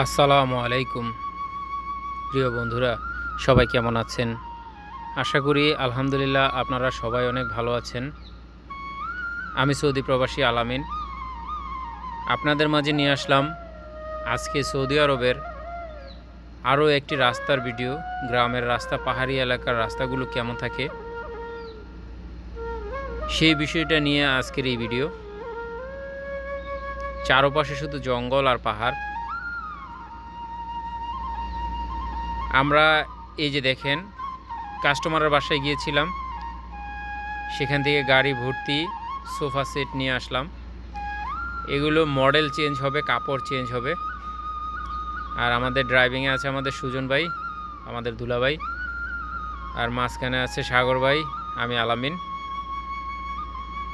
আসসালামু আলাইকুম। প্রিয় বন্ধুরা, সবাই কেমন আছেন? আশা করি আলহামদুলিল্লাহ আপনারা সবাই অনেক ভালো আছেন। আমি সৌদি প্রবাসী আলামিন। আপনাদের মাঝে নিয়ে আসলাম আজকে সৌদি আরবের আরও একটি রাস্তার ভিডিও, গ্রামের রাস্তা, পাহাড়ি এলাকার রাস্তাগুলো কেমন থাকে। সেই বিষয়টা নিয়ে আজকের এই ভিডিও। চারপাশে শুধু জঙ্গল আর পাহাড়। আমরা এই যে দেখেন কাস্টমারের বাসায় গিয়েছিলাম। সেখান থেকে গাড়ি ভর্তি, সোফা সেট নিয়ে আসলাম। এগুলো মডেল চেঞ্জ হবে, কাপড় চেঞ্জ হবে। আর আমাদের ড্রাইভিংয়ে আছে আমাদের সুজন ভাই, আমাদের দুলা ভাই। আর মাঝখানে আছে সাগর ভাই, আমি আলামিন।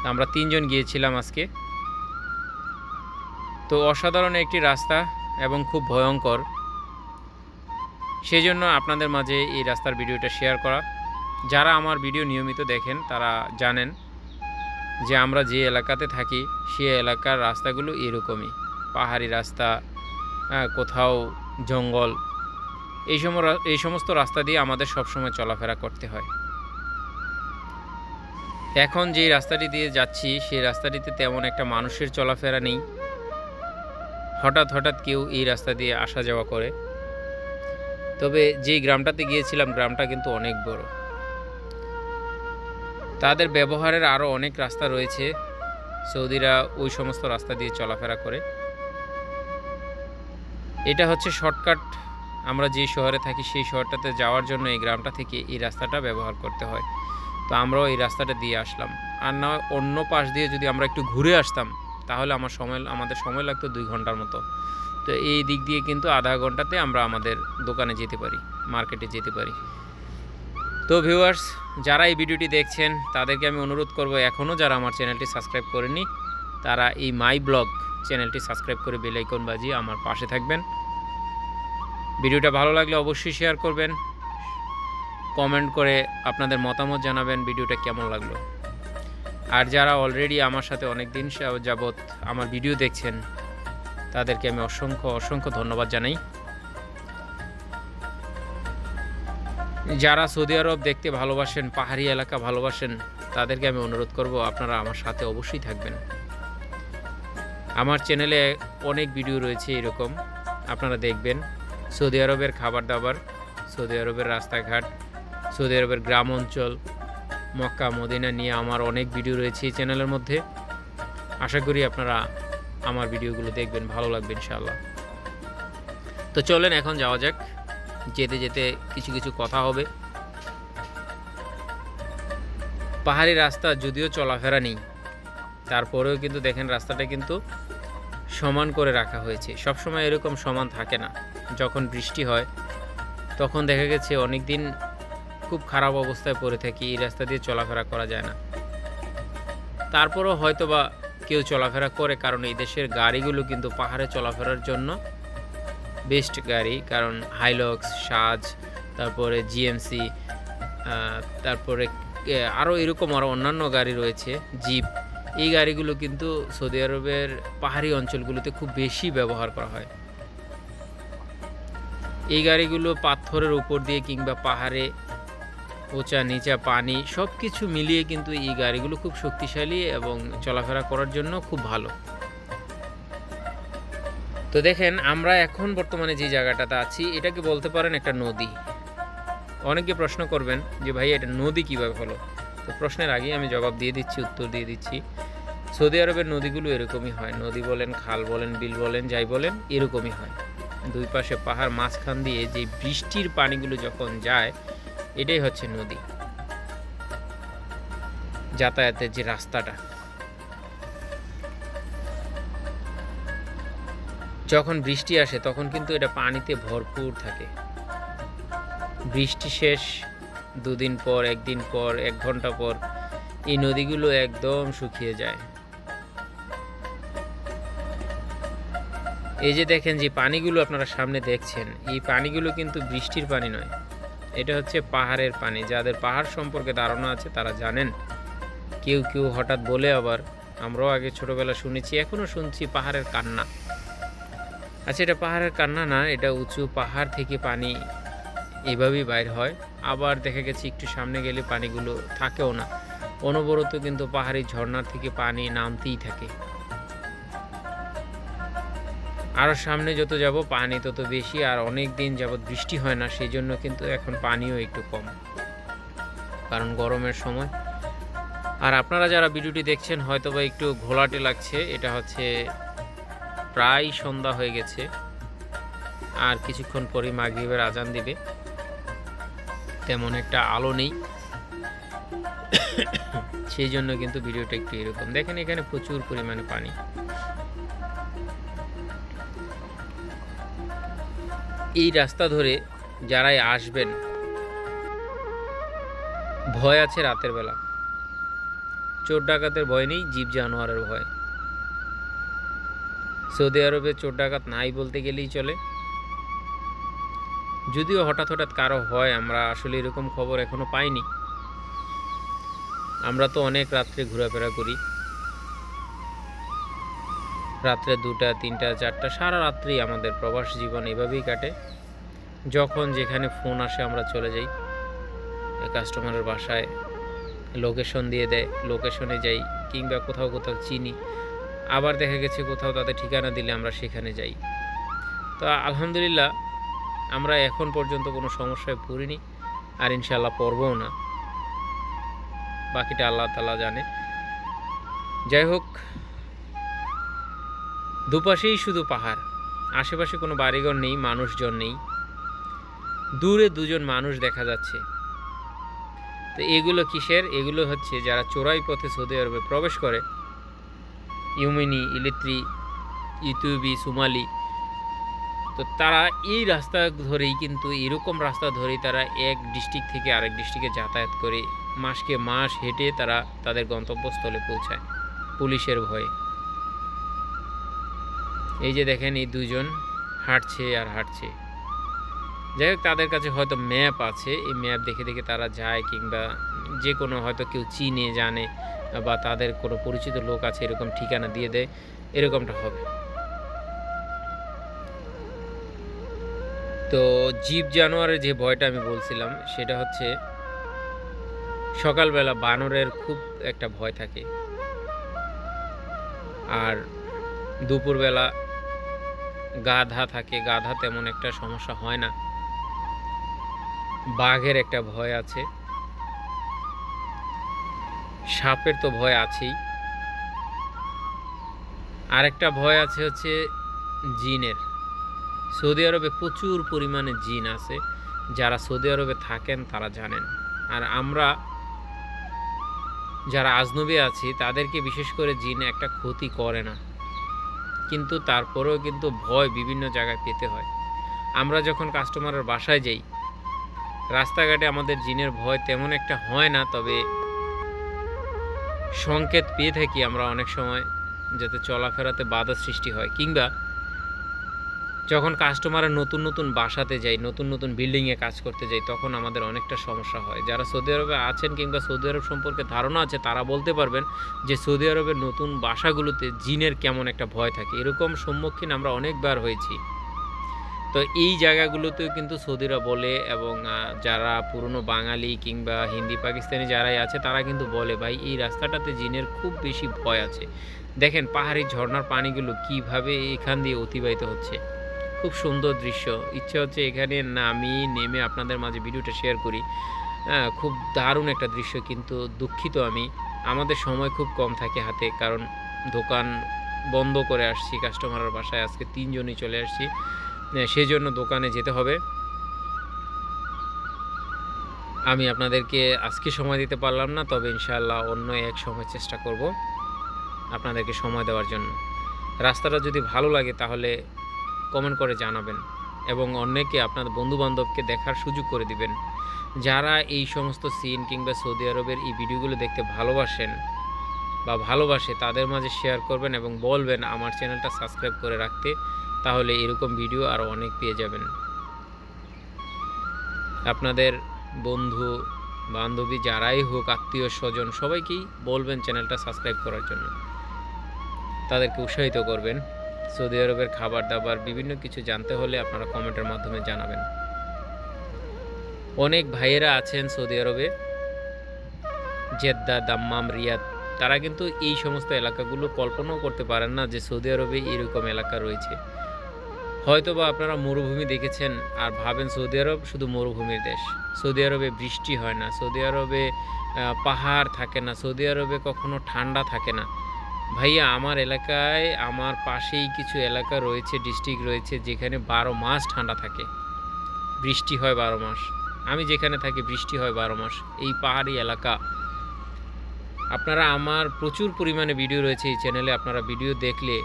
আমরা তিনজন গিয়েছিলাম আজকে। তো অসাধারণ একটি রাস্তা এবং খুব ভয়ঙ্কর। সেই জন্য আপনাদের মাঝে এই রাস্তার ভিডিওটা শেয়ার করা। যারা আমার ভিডিও নিয়মিত দেখেন, তারা জানেন যে আমরা যে এলাকাতে থাকি সেই এলাকার রাস্তাগুলো এরকমই। পাহাড়ি রাস্তা কোথাও জঙ্গল, এই সম এই সমস্ত রাস্তা দিয়ে আমাদের সবসময় চলাফেরা করতে হয়। এখন যে রাস্তাটি দিয়ে যাচ্ছি সেই রাস্তাটিতে তেমন একটা মানুষের চলাফেরা নেই। হঠাৎ হঠাৎ কেউ এই রাস্তা দিয়ে আসা যাওয়া করে। তবে যে গ্রামটাতে গিয়েছিলাম, গ্রামটা কিন্তু অনেক বড়। তাদের ব্যবহারের আরও অনেক রাস্তা রয়েছে, সৌদিরা ওই সমস্ত রাস্তা দিয়ে চলাফেরা করে। এটা হচ্ছে শর্টকাট, আমরা যে শহরে থাকি সেই শহরটাতে যাওয়ার জন্য এই গ্রামটা থেকে এই রাস্তাটা ব্যবহার করতে হয়। তো আমরাও এই রাস্তাটা দিয়ে আসলাম। আর না অন্য পাশ দিয়ে যদি আমরা একটু ঘুরে আসতাম, তাহলে আমার সময়, আমাদের সময় লাগতো দুই ঘণ্টার মতো। তো এই দিক দিয়ে কিন্তু আধা ঘন্টাতে আমরা আমাদের দোকানে যেতে পারি, মার্কেটে যেতে পারি। তো ভিউয়ার্স যারা এই ভিডিওটি দেখছেন, তাদেরকে আমি অনুরোধ করব এখনও যারা আমার চ্যানেলটি সাবস্ক্রাইব করেনি তারা এই মাই ব্লগ চ্যানেলটি সাবস্ক্রাইব করে বেল আইকন বাজিয়ে আমার পাশে থাকবেন। ভিডিওটা ভালো লাগলে অবশ্যই শেয়ার করবেন। কমেন্ট করে আপনাদের মতামত জানাবেন ভিডিওটা কেমন লাগল। আর যারা অলরেডি আমার সাথে অনেক দিন যাবৎ আমার ভিডিও দেখছেন তাদেরকে আমি অসংখ্য অসংখ্য ধন্যবাদ জানাই। যারা সৌদি আরব দেখতে ভালোবাসেন, পাহাড়ি এলাকা ভালোবাসেন, তাদেরকে আমি অনুরোধ করব, আপনারা আমার সাথে অবশ্যই থাকবেন। আমার চ্যানেলে অনেক ভিডিও রয়েছে এরকম, আপনারা দেখবেন। সৌদি আরবের খাবার দাবার সৌদি আরবের রাস্তাঘাট, সৌদি আরবের গ্রাম অঞ্চল, মক্কা, মদিনা নিয়ে আমার অনেক ভিডিও রয়েছে এই চ্যানেলের মধ্যে। আশা করি আপনারা আমার ভিডিওগুলো দেখবেন, ভালো লাগবে ইনশাআল্লাহ। তো চলেন এখন যাওয়া যাক। যেতে যেতে কিছু কিছু কথা হবে। পাহাড়ি রাস্তা যদিও চলাফেরা নেই, তারপরেও কিন্তু দেখেন রাস্তাটা কিন্তু সমান করে রাখা হয়েছে। সবসময় এরকম সমান থাকে না। যখন বৃষ্টি হয়, তখন দেখা গেছে অনেক দিন খুব খারাপ অবস্থায় পড়ে থাকি, এই রাস্তা দিয়ে চলাফেরা করা যায় না। তারপরও হয়তো বা কেউ চলাফেরা করে, কারণ এই দেশের গাড়িগুলো কিন্তু পাহাড়ে চলাফেরার জন্য বেস্ট গাড়ি, কারণ হাইলক্স সাজ তারপরে জিএমসি তারপরে আরও এরকম আরও অন্যান্য গাড়ি রয়েছে জিপ এই গাড়িগুলো কিন্তু সৌদি আরবের পাহাড়ি অঞ্চলগুলোতে খুব বেশি ব্যবহার করা হয়। এই গাড়িগুলো পাথরের উপর দিয়ে কিংবা পাহাড়ে উঁচা নিচা পানি সব কিছু মিলিয়ে কিন্তু এই গাড়িগুলো খুব শক্তিশালী এবং চলাফেরা করার জন্য খুব ভালো। তো দেখেন, আমরা এখন বর্তমানে যে জায়গাটাতে আছি, এটাকে বলতে পারেন একটা নদী। অনেকে প্রশ্ন করবেন যে ভাই এটা নদী কীভাবে হলো? তো প্রশ্নের আগেই আমি জবাব দিয়ে দিচ্ছি, উত্তর দিয়ে দিচ্ছি। সৌদি আরবের নদীগুলো এরকমই হয়। নদী বলেন, খাল বলেন, বিল বলেন, যাই বলেন, এরকমই হয়। দুই পাশে পাহাড় মাঝখান দিয়ে যে বৃষ্টির পানিগুলো যখন যায় এটাই হচ্ছে নদী। যাতায়াতের যে রাস্তাটা। যখন বৃষ্টি আসে, তখন কিন্তু এটা পানিতে ভরপুর থাকে। বৃষ্টি শেষ, দুদিন পর, একদিন পর, এক ঘণ্টা পর, এই নদীগুলো একদম শুকিয়ে যায়। এই যে দেখেন যে পানিগুলো আপনারা সামনে দেখছেন, এই পানিগুলো কিন্তু বৃষ্টির পানি নয়। এটা হচ্ছে পাহাড়ের পানি, যাদের পাহাড় সম্পর্কে ধারণা আছে তারা জানেন। কেউ কেউ হঠাৎ বলে আবার, আমরাও আগে ছোটবেলা শুনেছি এখনও শুনছি পাহাড়ের কান্না। আচ্ছা এটা পাহাড়ের কান্না না, এটা উঁচু পাহাড় থেকে পানি এভাবেই বাইর হয়। আবার দেখা গেছে একটু সামনে গেলে পানিগুলো থাকেও না। অনবরত কিন্তু পাহাড়ি ঝর্ণার থেকে পানি নামতেই থাকে। আরও সামনে যত যাব, পানি তত বেশি, আর অনেক দিন যাবৎ বৃষ্টি হয় না সেই জন্য কিন্তু এখন পানিও একটু কম। কারণ গরমের সময়। আর আপনারা যারা ভিডিওটি দেখছেন হয়তো বা একটু ঘোলাটে লাগছে। এটা হচ্ছে প্রায় সন্ধ্যা হয়ে গেছে। আর কিছুক্ষণ পরই মাগরিবের আজান দিবে। তেমন একটা আলো নেই। সেই জন্য কিন্তু ভিডিওটা একটু এরকম। দেখেন এখানে প্রচুর পরিমাণে পানি। এই রাস্তা ধরে যারাই আসবেন, ভয় আছে রাতের বেলা। চোর ডাকাতের ভয় নেই, জীব জানোয়ারের ভয়। সৌদি আরবে চোর ডাকাত নাই বলতে গেলেই চলে। যদিও হঠাৎ হঠাৎ কারও হয়, আমরা আসলে এরকম খবর এখনও পাইনি। আমরা তো অনেক রাত্রে ঘোরাফেরা করি। রাত্রে দুটা, তিনটা, চারটা, সারা রাত্রি আমাদের প্রবাস জীবন এভাবেই কাটে। যখন যেখানে ফোন আসে আমরা চলে যাই। কাস্টমারের বাসায় লোকেশন দিয়ে দেয়, লোকেশনে যাই কিংবা কোথাও কোথাও চিনি। আবার দেখা গেছে কোথাও তাদের ঠিকানা দিলে আমরা সেখানে যাই। তো আলহামদুলিল্লাহ, আমরা এখন পর্যন্ত কোনো সমস্যায় পড়িনি, আর ইনশাল্লাহ পড়বও না। বাকিটা আল্লাহ তালা জানে। যাই হোক দুপাশেই শুধু পাহাড়, আশেপাশে কোনো বাড়িঘর নেই, মানুষজন নেই। দূরে দুজন মানুষ দেখা যাচ্ছে। তো এগুলো কিসের? এগুলো হচ্ছে যারা চোরাই পথে সৌদি আরবে প্রবেশ করে। ইউমিনি ইলেকট্রি ইতুবি সুমালি। তো তারা এই রাস্তা ধরেই কিন্তু এরকম রাস্তা ধরেই তারা এক ডিস্ট্রিক্ট থেকে আরেক ডিস্ট্রিক্টে যাতায়াত করে। মাসকে মাস হেঁটে তারা তাদের গন্তব্যস্থলে পৌঁছায়, পুলিশের ভয়ে। এই যে দেখেন এই দুজন হাঁটছে আর হাঁটছে। যাই হোক, তাদের কাছে হয়তো ম্যাপ আছে। এই ম্যাপ দেখে দেখে তারা যায় কিংবা যে কোনো হয়তো কেউ চিনে, জানে বা তাদের কোনো পরিচিত লোক আছে, এরকম ঠিকানা দিয়ে দেয়, এরকমটা হবে। তো জীব জানোয়ারের যে ভয়টা আমি বলছিলাম, সেটা হচ্ছে সকালবেলা বানরের খুব একটা ভয় থাকে। আর দুপুরবেলা গাধা থাকে, গাধা তেমন একটা সমস্যা হয় না। বাঘের একটা ভয় আছে। সাপের তো ভয় আছেই। আরেকটা ভয় আছে হচ্ছে জিনের। সৌদি আরবে প্রচুর পরিমাণে জিন আছে। যারা সৌদি আরবে থাকেন, তারা জানেন। আর আমরা যারা আজনবী আছি, তাদেরকে বিশেষ করে জিন একটা ক্ষতি করে না। কিন্তু তারপরেও কিন্তু ভয় বিভিন্ন জায়গায় পেতে হয়। আমরা যখন কাস্টমারের বাসায় যাই, রাস্তাঘাটে আমাদের জিনের ভয় তেমন একটা হয় না, তবে সংকেত পেয়ে থাকি আমরা অনেক সময় যাতে চলাফেরাতে বাধা সৃষ্টি হয় কিংবা যখন কাস্টমারের নতুন নতুন বাসাতে যাই, নতুন নতুন বিল্ডিংয়ে কাজ করতে যাই, তখন আমাদের অনেকটা সমস্যা হয়। যারা সৌদি আরবে আছেন কিংবা সৌদি আরব সম্পর্কে ধারণা আছে, তারা বলতে পারবেন যে সৌদি আরবের নতুন বাসাগুলোতে জিনের কেমন একটা ভয় থাকে। এরকম সম্মুখীন আমরা অনেকবার হয়েছি। তো এই জায়গাগুলোতেও কিন্তু সৌদিরা বলে এবং যারা পুরনো বাঙালি কিংবা হিন্দি, পাকিস্তানি যারাই আছে, তারা কিন্তু বলে, ভাই, এই রাস্তাটাতে জিনের খুব বেশি ভয় আছে। দেখেন, পাহাড়ি ঝর্ণার পানিগুলো কীভাবে এখান দিয়ে অতিবাহিত হচ্ছে। খুব সুন্দর দৃশ্য। ইচ্ছে হচ্ছে এখানে নামি নেমে আপনাদের মাঝে ভিডিওটা শেয়ার করি। হ্যাঁ খুব দারুণ একটা দৃশ্য কিন্তু দুঃখিত আমি। আমাদের সময় খুব কম থাকে হাতে কারণ দোকান বন্ধ করে আসছি কাস্টমারের বাসায় আজকে তিনজনই চলে আসছি। সেই জন্য দোকানে যেতে হবে। আমি আপনাদেরকে আজকে সময় দিতে পারলাম না, তবে ইনশাআল্লাহ অন্য এক সময় চেষ্টা করব আপনাদেরকে সময় দেওয়ার জন্য। রাস্তাটা যদি ভালো লাগে তাহলে কমেন্ট করে জানাবেন এবং অন্যকে আপনার বন্ধুবান্ধবকে দেখার সুযোগ করে দিবেন। যারা এই সমস্ত সিন কিংবা সৌদি আরবের এই ভিডিওগুলো দেখতে ভালোবাসেন বা ভালোবাসে, তাদের মাঝে শেয়ার করবেন এবং বলবেন আমার চ্যানেলটা সাবস্ক্রাইব করে রাখতে, তাহলে এরকম ভিডিও আরও অনেক পেয়ে যাবেন। আপনাদের বন্ধু, বান্ধবী যারাই হোক, আত্মীয় স্বজন, সবাইকেই বলবেন চ্যানেলটা সাবস্ক্রাইব করার জন্য। তাদেরকে উৎসাহিত করবেন। সৌদি আরবের খাবার দাবার, বিভিন্ন কিছু জানতে হলে আপনারা কমেন্টের মাধ্যমে জানাবেন। অনেক ভাইয়েরা আছেন সৌদি আরবে। জেদ্দা, দাম্মাম, রিয়াদ, তারা কিন্তু এই সমস্ত এলাকাগুলো কল্পনাও করতে পারেন না যে সৌদি আরবে এরকম এলাকা রয়েছে। হয়তো বা আপনারা মরুভূমি দেখেছেন আর ভাবেন সৌদি আরব শুধু মরুভূমির দেশ। সৌদি আরবে বৃষ্টি হয় না, সৌদি আরবে পাহাড় থাকে না, সৌদি আরবে কখনো ঠান্ডা থাকে না। ভাইয়া, আমার এলাকায়, আমার পাশেই কিছু এলাকা রয়েছে, ডিস্ট্রিক্ট রয়েছে, যেখানে বারো মাস ঠান্ডা থাকে। বৃষ্টি হয় বারো মাস। আমি যেখানে থাকি, বৃষ্টি হয় বারো মাস। এই পাহাড়ি এলাকা। আপনারা আমার প্রচুর পরিমাণে ভিডিও রয়েছে এই চ্যানেলে আপনারা ভিডিও দেখলে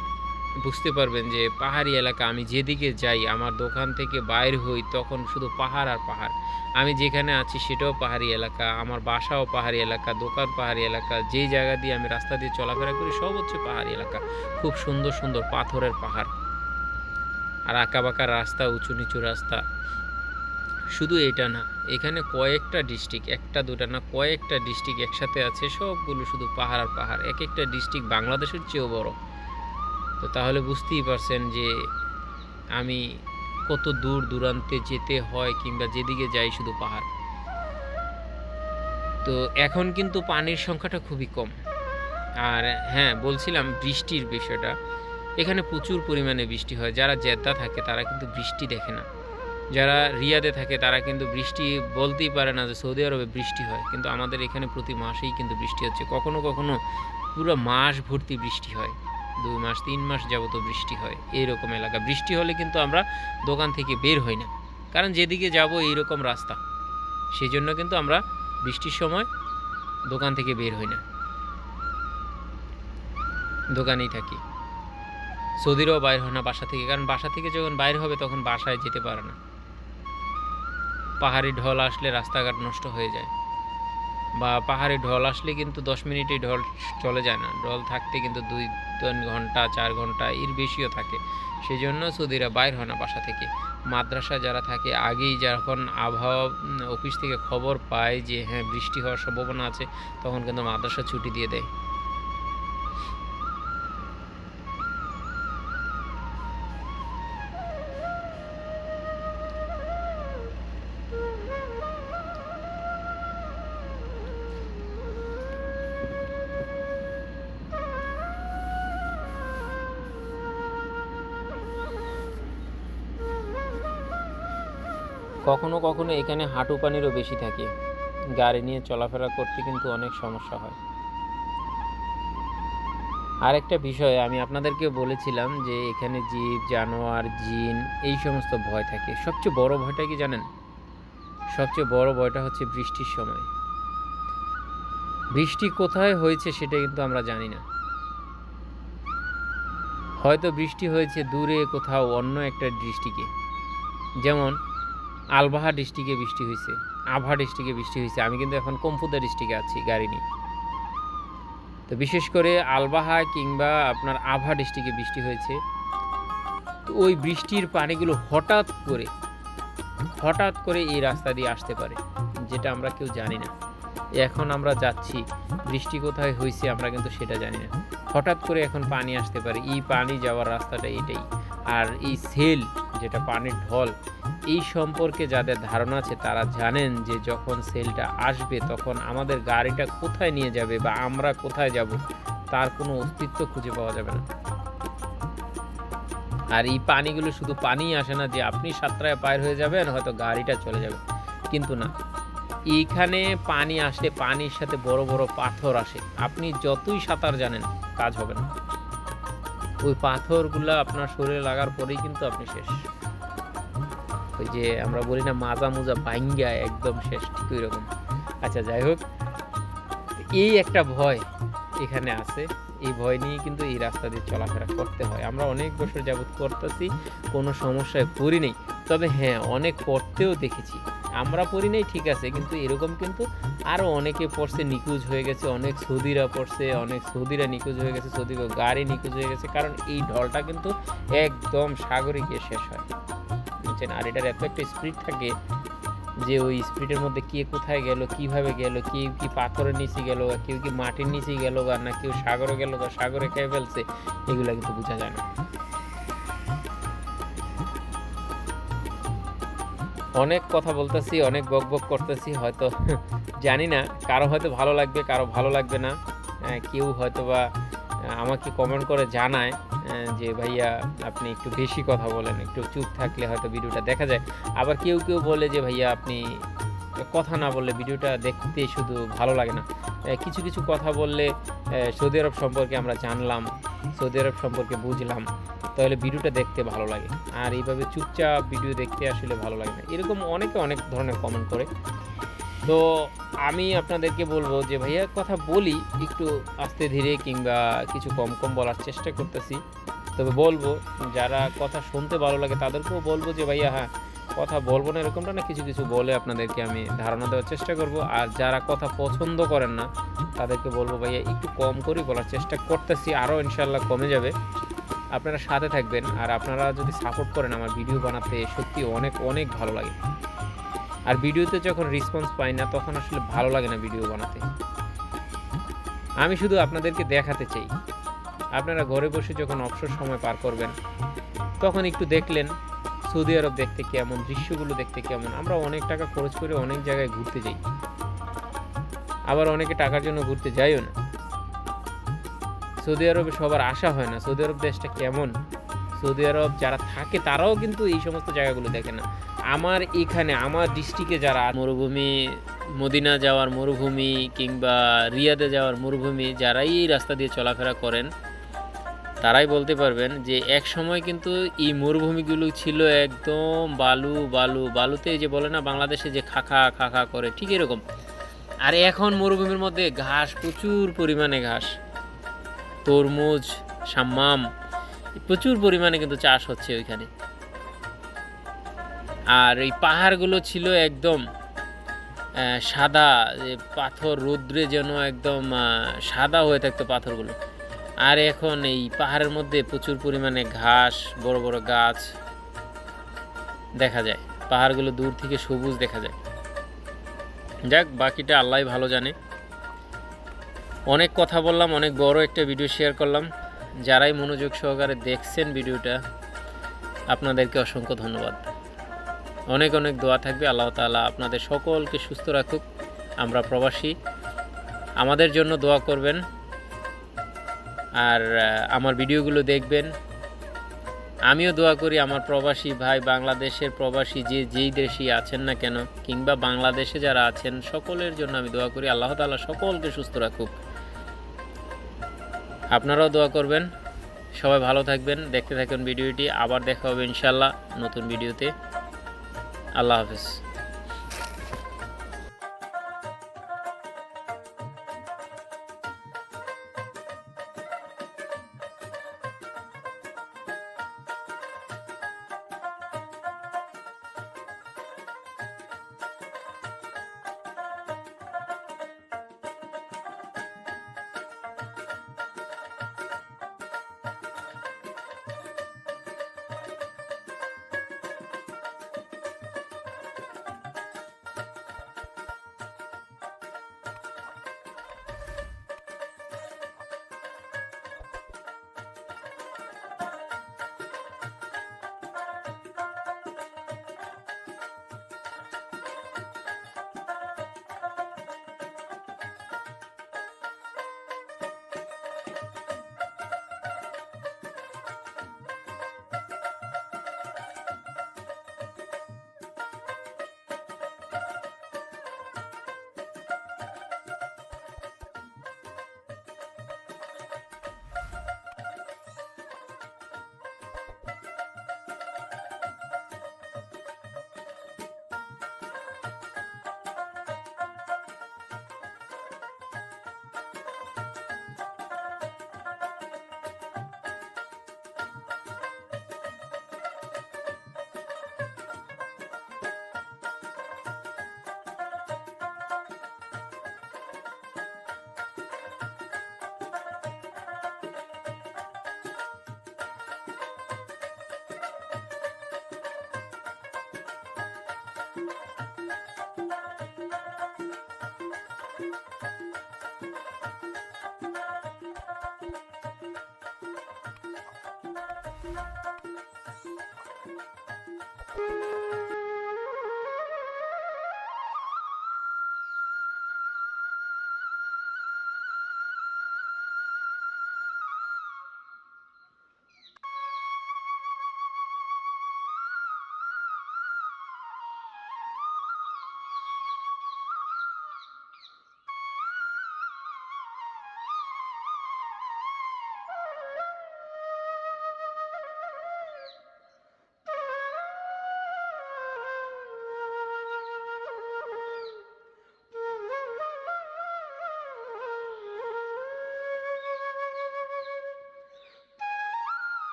বুঝতে পারবেন যে পাহাড়ি এলাকা, আমি যেদিকে যাই, আমার দোকান থেকে বাইর হই, তখন শুধু পাহাড় আর পাহাড়। আমি যেখানে আছি সেটাও পাহাড়ি এলাকা, আমার বাসাও পাহাড়ি এলাকা, দোকান পাহাড়ি এলাকা, যেই জায়গা দিয়ে আমি রাস্তা দিয়ে চলাফেরা করি, সব হচ্ছে পাহাড়ি এলাকা। খুব সুন্দর সুন্দর পাথরের পাহাড়। আর আঁকাবাঁকা রাস্তা, উঁচু নিচু রাস্তা। শুধু এটা না, এখানে কয়েকটা ডিস্ট্রিক্ট, একটা, দুটা না, কয়েকটা ডিস্ট্রিক্ট একসাথে আছে, সবগুলো শুধু পাহাড় আর পাহাড়। এক একটা ডিস্ট্রিক্ট বাংলাদেশের চেয়েও বড়। তো তাহলে বুঝতেই পারছেন যে আমি কত দূর দূরান্তে যেতে হয় কিংবা যেদিকে যাই শুধু পাহাড়। তো এখন কিন্তু পানির সংখ্যাটা খুবই কম। আর হ্যাঁ বলছিলাম বৃষ্টির বিষয়টা। এখানে প্রচুর পরিমাণে বৃষ্টি হয়। যারা জেদ্দা থাকে তারা কিন্তু বৃষ্টি দেখে না। যারা রিয়াদে থাকে তারা কিন্তু বৃষ্টি বলতেই পারে না যে সৌদি আরবে বৃষ্টি হয়। কিন্তু আমাদের এখানে প্রতি মাসেই কিন্তু বৃষ্টি হচ্ছে। কখনো কখনো পুরো মাস ভর্তি বৃষ্টি হয়। দুই মাস, তিন মাস যাবত বৃষ্টি হয় এইরকম এলাকা। বৃষ্টি হলে কিন্তু আমরা দোকান থেকে বের হই না। কারণ যেদিকে যাব এইরকম রাস্তা। সেই জন্য কিন্তু আমরা বৃষ্টির সময় দোকান থেকে বের হই না। দোকানেই থাকি। সৌদিরও বাইর হয় না বাসা থেকে। কারণ বাসা থেকে যখন বাইর হবে তখন বাসায় যেতে পারে না। পাহাড়ি ঢল আসলে রাস্তাঘাট নষ্ট হয়ে যায়। বা পাহাড়ে ঢল আসলে কিন্তু দশ মিনিটেই ঢল চলে যায় না। ঢল থাকতে কিন্তু দুই তিন ঘণ্টা, চার ঘণ্টা এর বেশিও থাকে। সেই জন্য সৌদিরা বাইর হয় না বাসা থেকে। মাদ্রাসা যারা থাকে, আগেই যখন আবহাওয়া অফিস থেকে খবর পায় যে হ্যাঁ বৃষ্টি হওয়ার সম্ভাবনা আছে, তখন কিন্তু মাদ্রাসা ছুটি দিয়ে দেয়। কখনো কখনো এখানে হাঁটু পানিরও বেশি থাকে। গাড়ি নিয়ে চলাফেরা করতে কিন্তু অনেক সমস্যা হয়। আরেকটা বিষয়, আমি আপনাদেরকে বলেছিলাম যে এখানে জীব, জানোয়ার, জিন এই সমস্ত ভয় থাকে। সবচেয়ে বড় ভয়টা কি জানেন? সবচেয়ে বড় ভয়টা হচ্ছে বৃষ্টির সময়। বৃষ্টি কোথায় হয়েছে সেটা কিন্তু আমরা জানি না। হয়তো বৃষ্টি হয়েছে দূরে কোথাও অন্য একটা দৃষ্টিকে। যেমন আলবাহা ডিস্ট্রিক্টে বৃষ্টি হয়েছে আভা ডিস্ট্রিক্টে বৃষ্টি হয়েছে। আমি কিন্তু এখন কম্পুদা ডিস্ট্রিক্টে আছি, গাড়ি নিয়ে। তো বিশেষ করে আলবাহা কিংবা আপনার আভা ডিস্ট্রিক্টে বৃষ্টি হয়েছে। তো ওই বৃষ্টির পানিগুলো হঠাৎ করে হঠাৎ করে এই রাস্তা দিয়ে আসতে পারে, যেটা আমরা কেউ জানি না। এখন আমরা যাচ্ছি, বৃষ্টি কোথায় হয়েছে আমরা কিন্তু সেটা জানি না। হঠাৎ করে এখন পানি আসতে পারে। এই পানি যাওয়ার রাস্তাটা এটাই। আর এই সেল যেটা পানির ঢল, এই সম্পর্কে যাদের ধারণা আছে তারা জানেন যে যখন সেলটা আসবে তখন আমাদের গাড়িটা কোথায় নিয়ে যাবে বা আমরা কোথায় যাব, তার কোনো অস্তিত্ব খুঁজে পাওয়া যাবে না। আর এই পানিগুলো শুধু পানি আসে না যে আপনি সাতটায় পার হয়ে যাবেন, হয়তো গাড়িটা চলে যাবে। কিন্তু না, এইখানে পানি আসলে পানির সাথে বড় বড় পাথর আসে। আপনি যতই সাঁতার জানেন, কাজ হবে না। ওই পাথরগুলো আপনার শরীরে লাগার পরেই কিন্তু আপনি শেষ। ওই যে আমরা বলি না, মাজা মুজা ভাঙ্গা একদম শেষ, ঠিক ওই রকম আচ্ছা যাই হোক, এই একটা ভয় এখানে আছে। এই ভয় নিয়ে কিন্তু এই রাস্তা দিয়ে চলাফেরা করতে হয়। আমরা অনেক বছর যাবৎ করতেছি, কোনো সমস্যায় পড়ি নেই তবে হ্যাঁ অনেক পড়তেও দেখেছি। আমরা পড়ি নাই, ঠিক আছে, কিন্তু এরকম কিন্তু আরও অনেকে পড়ছে, নিখোঁজ হয়ে গেছে, অনেক সৌদিরা পড়ছে, অনেক সৌদিরা নিখোঁজ হয়ে গেছে, সৌদি গাড়ি নিখোঁজ হয়ে গেছে, কারণ এই ঢলটা কিন্তু একদম সাগরে গিয়ে শেষ হয়। বুঝছেন? আর এটার এত একটা স্পিড থাকে যে ওই স্পিডের মধ্যে কে কোথায় গেল, কীভাবে গেল, কেউ কি পাথরের নিচে গেল, বা কেউ কি মাটির নিচে গেল, বা না কেউ সাগরে গেল, বা সাগরে খেয়ে ফেলছে, এগুলো কিন্তু বোঝা যায় না। অনেক কথা বলতেছি, অনেক বক বক করতেছি, হয়তো জানি না কারও হয়তো ভালো লাগবে, কারও ভালো লাগবে না। কেউ হয়তো বা আমাকে কমেন্ট করে জানায় যে ভাইয়া আপনি একটু বেশি কথা বলেন, একটু চুপ থাকলে হয়তো ভিডিওটা দেখা যায়। আবার কেউ কেউ বলে যে ভাইয়া আপনি কথা না বললে ভিডিওটা দেখতে শুধু ভালো লাগে না। কিছু কিছু কথা বললে সৌদি আরব সম্পর্কে আমরা জানলাম, সৌদি আরব সম্পর্কে বুঝলাম, তাহলে ভিডিওটা দেখতে ভালো লাগে। আর এইভাবে চুপচাপ ভিডিও দেখতে আসলে ভালো লাগে না। এরকম অনেকে অনেক ধরনের কমেন্ট করে। তো আমি আপনাদেরকে বলব যে, ভাইয়া, কথা বলি একটু আস্তে ধীরে কিংবা কিছু কম কম বলার চেষ্টা করতেছি। তবে বলব, যারা কথা শুনতে ভালো লাগে তাদেরকেও বলব যে, ভাইয়া হ্যাঁ কথা বলব না এরকমটা না, কিছু কিছু বলে আপনাদেরকে আমি ধারণা দেওয়ার চেষ্টা করব। আর যারা কথা পছন্দ করেন না, তাদেরকে বলব ভাইয়া, একটু কম করে বলার চেষ্টা করতেছি, আরও ইনশাল্লাহ কমে যাবে। আপনারা সাথে থাকবেন, আর আপনারা যদি সাপোর্ট করেন আমার ভিডিও বানাতে, সত্যি অনেক অনেক ভালো লাগে। আর ভিডিওতে যখন রেসপন্স পাই না, তখন আসলে ভালো লাগে না ভিডিও বানাতে। আমি শুধু আপনাদেরকে দেখাতে চাই। আপনারা ঘরে বসে যখন অবসর সময় পার করবেন, তখন একটু দেখলেন সৌদি আরব দেখতে কেমন, দৃশ্যগুলো দেখতে কেমন? আমরা অনেক টাকা খরচ করে অনেক জায়গায় ঘুরতে যাই। আবার অনেকে টাকার জন্য ঘুরতে যাইও না। সৌদি আরবে সবার আশা হয় না, সৌদি আরব দেশটা কেমন? সৌদি আরব যারা থাকে তারাও কিন্তু এই সমস্ত জায়গাগুলো দেখে না। আমার এখানে, আমার ডিস্ট্রিক্টে যারা মরুভূমি, মদিনা যাওয়ার মরুভূমি কিংবা রিয়াদে যাওয়ার মরুভূমি, যারাই এই রাস্তা দিয়ে চলাফেরা করেন তারাই বলতে পারবেন যে এক সময় কিন্তু এই মরুভূমিগুলো ছিল একদম বালু বালু, বালুতে যে বলে না বাংলাদেশে যে খাখা খাখা করে, ঠিক এরকম। আর এখন মরুভূমির মধ্যে ঘাস, প্রচুর পরিমাণে ঘাস। তরমুজ, সাম্মাম, প্রচুর পরিমাণে কিন্তু চাষ হচ্ছে ওইখানে। আর এই পাহাড়গুলো ছিল একদম সাদা পাথর, রৌদ্রে যেন একদম সাদা হয়ে থাকতো পাথরগুলো। আর এখন এই পাহাড়ের মধ্যে প্রচুর পরিমাণে ঘাস, বড় বড় গাছ দেখা যায়। পাহাড়গুলো দূর থেকে সবুজ দেখা যায়। যাক, বাকিটা আল্লাহ ভালো জানে। অনেক কথা বললাম, অনেক বড় একটা ভিডিও শেয়ার করলাম। যারাই মনোযোগ সহকারে দেখছেন ভিডিওটা আপনাদেরকে অসংখ্য ধন্যবাদ। অনেক অনেক দোয়া থাকবে, আল্লাহ তাআলা আপনাদের সকলকে সুস্থ রাখুক। আমরা প্রবাসী। আমাদের জন্য দোয়া করবেন। আর আমার ভিডিওগুলো দেখবেন। আমিও দোয়া করি আমার প্রবাসী ভাই, বাংলাদেশের প্রবাসী যে, যেই দেশই আছেন না কেন, কিংবা বাংলাদেশে যারা আছেন, সকলের জন্য আমি দোয়া করি। আল্লাহ তাআলা সকলকে সুস্থ রাখুক। আপনারাও দোয়া করবেন। সবাই ভালো থাকবেন, দেখতে থাকুন ভিডিওটি। আবার দেখা হবে ইনশাল্লাহ নতুন ভিডিওতে। আল্লাহ হাফিজ।